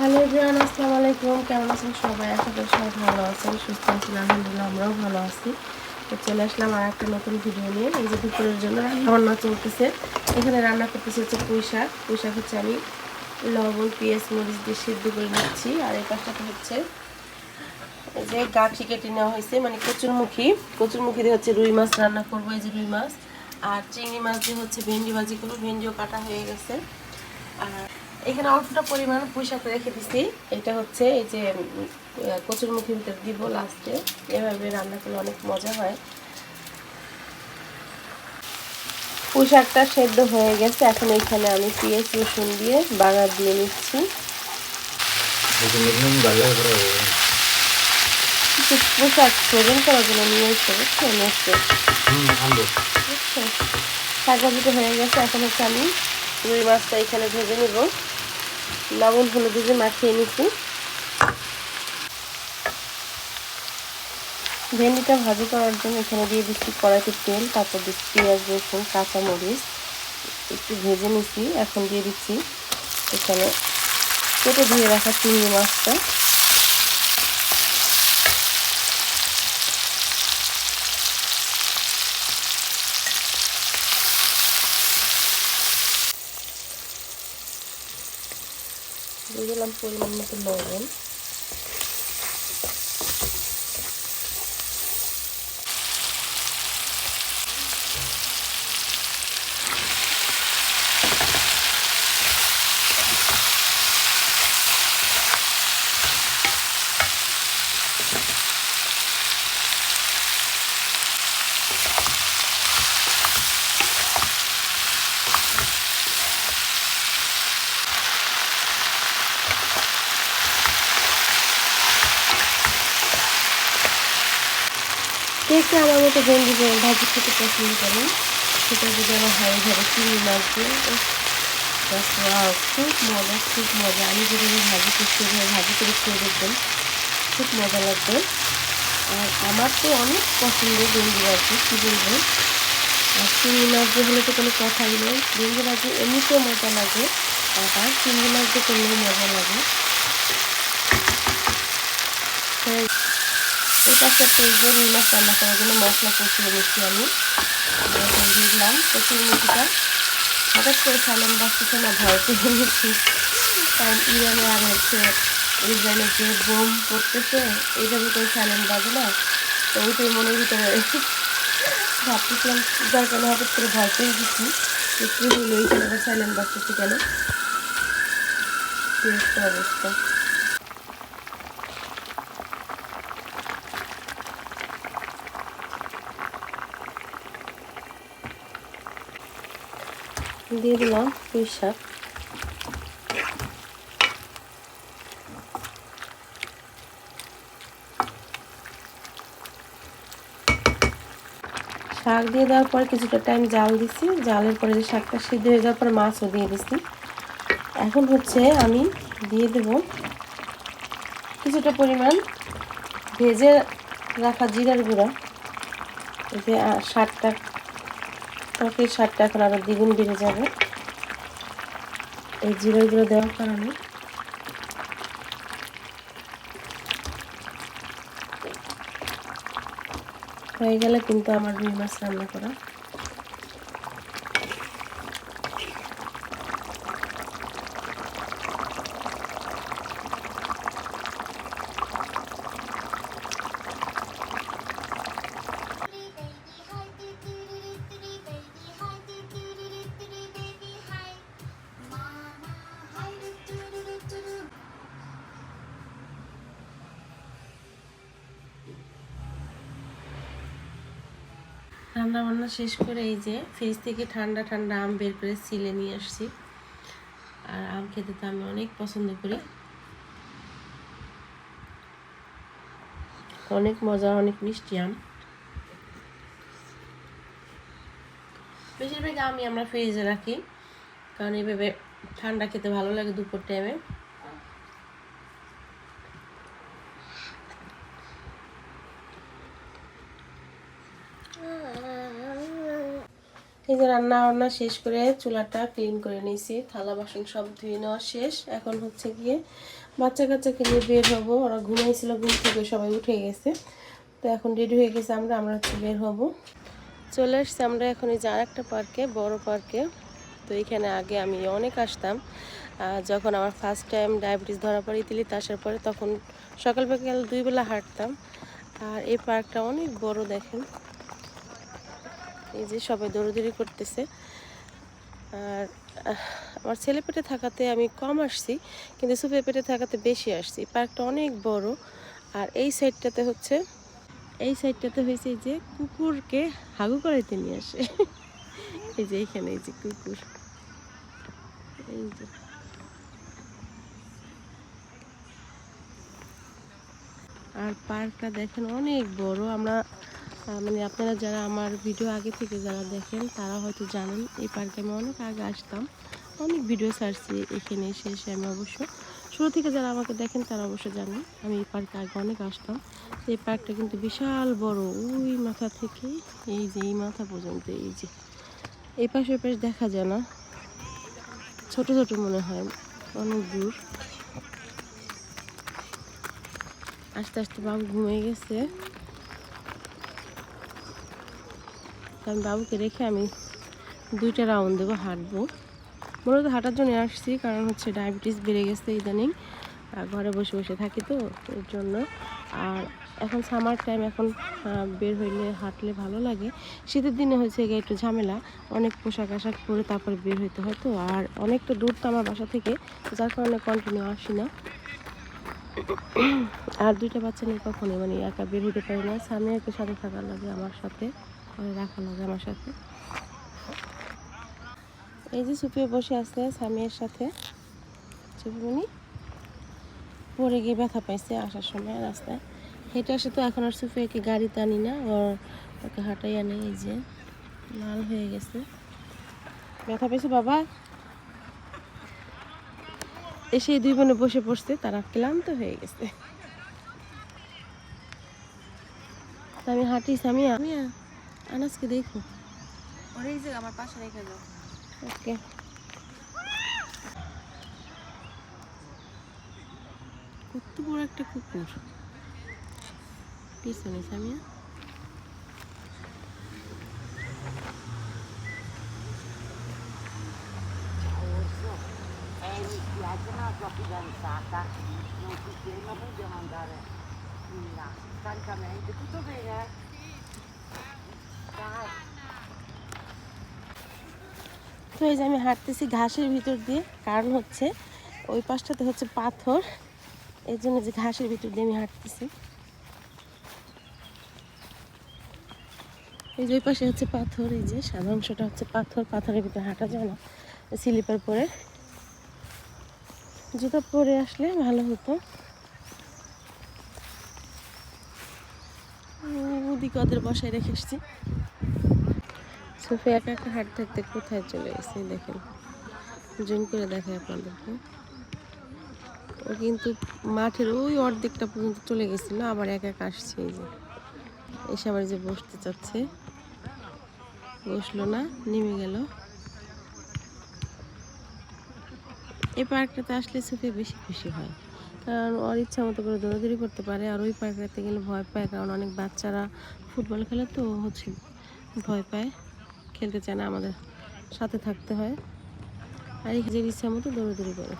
Hello everyone, আসসালামু আলাইকুম। কেমন আছেন সবাই? আশা করি সবাই ভালো আছেন, সুস্থ আছেন, আলহামদুলিল্লাহ আমরাও ভালো আছি। তো চলে আসলাম আর একটা নতুন ভিডিও নিয়ে। এই যে দুপুরের জন্য রান্না বান্না চলতেছে। এখানে রান্না করতেছে হচ্ছে পুঁই শাক। পুঁই শাক হচ্ছে আমি লবণ, পেঁয়াজ, মরিচ দিয়ে সিদ্ধ করে নিচ্ছি। আর এই পাশটাতে হচ্ছে যে গাঠি কেটে নেওয়া হয়েছে মানে কচুরমুখী। কচুরমুখী দিয়ে হচ্ছে রুই মাছ রান্না করব, এই যে রুই মাছ। আর চিংড়ি মাছ দিয়ে হচ্ছে ভেন্ডি ভাজি করব। ভেন্ডিও কাটা হয়ে গেছে। আর এখানে অল্পটা পরিমাণ পুঁইশাক রেখে দিছি। এটা হচ্ছে এই যে কচুর মুখের ভিতরে দিব লাস্টে এভাবে রান্না করলে অনেক মজা হয়। পুঁইশাকটা সেদ্ধ হয়ে গেছে। এখন এখানে আমি পেঁয়াজ রসুন দিয়ে বাগার দিয়ে নিচ্ছি। পোশাক ফ্রোজেন করার জন্য নিয়ে এসে বুঝছ নেক্সটে বুঝছ শাক ভাজিটা হয়ে গেছে। এখন হচ্ছে আমি রুই মাছটা এখানে ভেজে নেব। লবণ, হলুদ দিয়ে মাখিয়ে নিচ্ছি। ভেন্ডিটা ভাজি করার জন্য এখানে দিয়ে দিচ্ছি কড়াইতে তেল, তারপর দিচ্ছি পেঁয়াজ, রসুন, কাঁচামরিচ। একটু ভেজে নিচ্ছি, এখন দিয়ে দিচ্ছি এখানে কেটে ধুয়ে রাখা চিংড়ি মাছটা। দিলাম পরিমাণ মতো লবণ কে আমার মতো ভেন্ডি ভাজি খেতে পছন্দ করেন সেটা যদি আমার হাড়ি মাছ উফ, just wow, খুব মজা খুব মজা। আমি যেভাবে ভাজি করছি এভাবে ভাজি করে খেয়ে দেখবেন খুব মজা লাগবে। আর আমার তো অনেক পছন্দ ভেন্ডি ভাজি কী বলব? আর চিংড়ি মাছ দিয়ে হলে তো কোনো কথাই নেই। ভেন্ডি ভাজি এমনিতেও মজা লাগে আবার চিংড়ি মাছ দিয়ে করলেও মজা লাগে। এই পাশে দিয়ে রুই মাছ রান্না করার জন্য মশলা কষিয়ে নিচ্ছি আমি। দিয়ে দিলাম কচুর মুখিটা হঠাৎ করে সালাম বাঁচতেছে না, ভয় পেয়ে নিচ্ছি কারণ ইরানে আর হচ্ছে ইসরায়েলের যে বোম পড়তেছে এইভাবে করে সাইলেন্ট বাজে না। তো ওইটাই মনের ভিতরে ভাবতেছিলাম, যার কারণে হঠাৎ করে ভয় পেয়ে গেছি যে কী হলো এইখানে আবার সাইলেন্ট বাজতেছে কেন? অবস্থা। দিয়ে দিলাম পুঁই শাক। শাক দিয়ে দেওয়ার পর কিছুটা টাইম জাল দিছি। জালের পরে যে শাকটা সিদ্ধ হয়ে যাওয়ার পর মাছও দিয়ে দিছি। এখন হচ্ছে আমি দিয়ে দেব কিছুটা পরিমাণ ভেজে রাখা জিরার গুঁড়া। যে শাকটা তরকারির স্বাদটা এখন আরও দ্বিগুণ বেড়ে যাবে। এই জিরোগুলো দেওয়ার কারণে। হয়ে গেলে কিন্তু আমার রুই মাছ রান্না করা। রান্না বান্না শেষ করে এই যে ফ্রিজ থেকে ঠান্ডা ঠান্ডা আম বের করে সিলে নিয়ে আসছি। আর আম খেতে তো আমি অনেক পছন্দ করি। অনেক মজা, অনেক মিষ্টি আম। বেশিরভাগ আমি আমরা ফ্রিজে রাখি, কারণ এইভাবে ঠান্ডা খেতে ভালো লাগে দুপুর টাইমে যে রান্না বান্না শেষ করে চুলাটা ক্লিন করে নিয়েছি। থালা, বাসন সব ধুয়ে নেওয়া শেষ। এখন হচ্ছে গিয়ে বাচ্চা কাচ্চাকে নিয়ে বের হব। ওরা ঘুমাইছিল, ঘুম থেকে সবাই উঠে গেছে। তো এখন রেডি হয়ে গেছে আমরা আমরা হচ্ছে বের হব। চলে এসছি আমরা এখন এই যে আর একটা পার্কে বড় পার্কে তো এখানে আগে আমি অনেক আসতাম। যখন আমার ফার্স্ট টাইম ডায়াবেটিস ধরা পড়ে ইতিলিতে আসার পরে তখন সকাল বিকাল দুই বেলা হাঁটতাম। আর এই পার্কটা অনেক বড় দেখেন। এই যে সবাই দৌড়দৌড়ি করতেছে। আর আমার ছেলে পেটে থাকাতে আমি কম আসছি, কিন্তু সুপে পেটে থাকাতে বেশি আসছি। পার্কটা অনেক বড়, আর এই সাইডটাতে হচ্ছে, এই সাইডটাতে হয়েছে যে কুকুরকে হাগু করাইতে নিয়ে আসে। এই যে এইখানে, এই যে কুকুর। এই যে। আর পার্কটা দেখেন অনেক বড়, আমরা মানে আপনারা যারা আমার ভিডিও আগে থেকে যারা দেখেন, তারা হয়তো জানেন, এই পার্কে আমি অনেক আগে আসতাম। অনেক ভিডিও ছাড়ছি এখানে এসে এসে আমি অবশ্য। শুরু থেকে যারা আমাকে দেখেন, তারা অবশ্য জানেন, আমি এই পার্কে আগে অনেক আসতাম। এই পার্কটা কিন্তু বিশাল বড়, ওই মাথা থেকে এই যে, এই মাথা পর্যন্ত, এই যে। এই পাশে ওই পাশে দেখা যায় না। ছোট ছোট মনে হয়, অনেক দূর। আস্তে আস্তে বাবু ঘুমিয়ে গেছে। তো আমি বাবুকে রেখে আমি দুইটা রাউন্ড দেবো, হাঁটবো। মূলত হাঁটার জন্য আসছি, কারণ হচ্ছে ডায়াবেটিস বেড়ে গেছে ইদানিং। আর ঘরে বসে বসে থাকি তো, এর জন্য। আর এখন সামার টাইম এখন বের হইলে, হাঁটলে ভালো লাগে। শীতের দিনে হয়েছে গিয়ে একটু ঝামেলা, অনেক পোশাক আশাক পরে তারপরে বের হইতে হয় তো। আর অনেকটা দূর তো আমার বাসা থেকে যার কারণে কন্টিনিউ আসি না। আর দুইটা বাচ্চা নিয়ে কখনোই মানে একা বের হতে পারি না। স্বামী একটু সাথে থাকার লাগে আমার সাথে। ঘরে রাখা লাগে আমার সাথে। এই যে সুপিয়ে বসে আছে স্বামীর সাথে। চুপিমণি পরে গিয়ে ব্যথা পাইছে আসার সময় রাস্তায়। হেঁটে আসে তো এখন আর সুফিয়াকে গাড়িতে আনি না, ওর ওকে হাঁটাই আনে, এই যে। লাল হয়ে গেছে। ব্যথা পেয়েছে বাবা? এসে দুই বোনে বসে পড়ছে, তারা ক্লান্ত হয়ে গেছে। আমি হাঁটি আমি আনাজকে দেখো ওরে এই যে আমার পাশে রেখে দাও ওকে কত বড় একটা কুকুর পিছনে Samia Eh, tua fidanzata non si ferma, vogliamo andare in là. Francamente, tutto bene? তো এই যে আমি হাঁটতেছি ঘাসের ভিতর দিয়ে। কারণ হচ্ছে ওই পাশটাতে হচ্ছে পাথর। এই জন্য যে ঘাসের ভিতর দিয়ে আমি হাঁটতেছি। এই যে ওই পাশে হচ্ছে পাথর, এই যে সাদা অংশটা হচ্ছে পাথর। পাথরের ভিতরে হাঁটা যায় না। স্লিপার পরে। জুতো পরে আসলে ভালো হতো। ওদিকে ওদের বসায় রেখে এসছি সোফে একা একা হাঁটতে হাঁটতে কোথায় চলে গেছে, দেখেন। জুম করে দেখে আপনাদেরকে। ও কিন্তু মাঠের ওই অর্ধেকটা পর্যন্ত চলে গেছিল আবার একা একা আসছে এই যে। এসে আবার যে বসতে চাচ্ছে। বসল না, নেমে গেল। এই পার্কটাতে আসলে সুফে বেশি খুশি হয়। কারণ ওর ইচ্ছা মতো করে দৌড়াদৌড়ি করতে পারে, আর ওই পার্কটাতে গেলে ভয় পায়, কারণ অনেক বাচ্চারা ফুটবল খেলে তো হচ্ছে ভয় পায়। খেলতে চায় না, আমাদের সাথে থাকতে হয়। আর যে ইচ্ছা মতো দৌড়াদৌড়ি করে।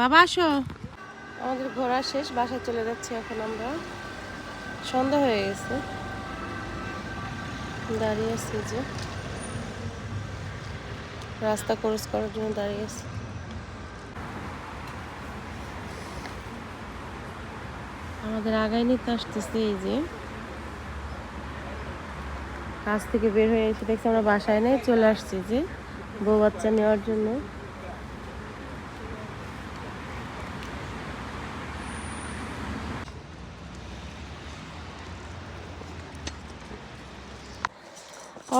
বাবা, আসো। আমাদের ঘোরা শেষ, বাসায় চলে যাচ্ছি এখন আমরা। সন্ধ্যা হয়ে গেছে। দাঁড়িয়ে আছি যে। রাস্তা ক্রস করার জন্য দাঁড়িয়ে আছি। আমাদের আগায় নিতে আসতেছে এই যে। কাজ থেকে বের হয়ে এসে দেখছি আমরা বাসায় নেই চলে আসছি যে বউ বাচ্চা নেওয়ার জন্য।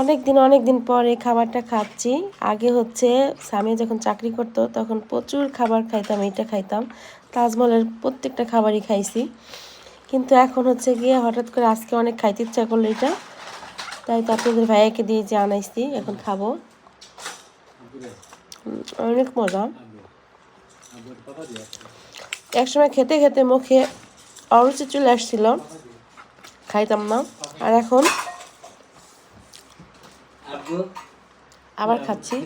অনেক দিন অনেক দিন পর এই খাবারটা খাচ্ছি। আগে হচ্ছে স্বামী যখন চাকরি করতো, তখন প্রচুর খাবার খাইতাম এইটা খাইতাম। তাজমহলের প্রত্যেকটা খাবারই খাইছি। কিন্তু এখন হচ্ছে গিয়ে হঠাৎ করে আজকে অনেক খাইতে ইচ্ছা করল এটা। তাই তো আপনাদের ভাইয়াকে দিয়ে যে আনাইছি এখন খাব। অনেক মজা। একসময় খেতে খেতে মুখে অরুচি চলে আসছিল খাইতাম না। আর এখন আবার খাচ্ছি।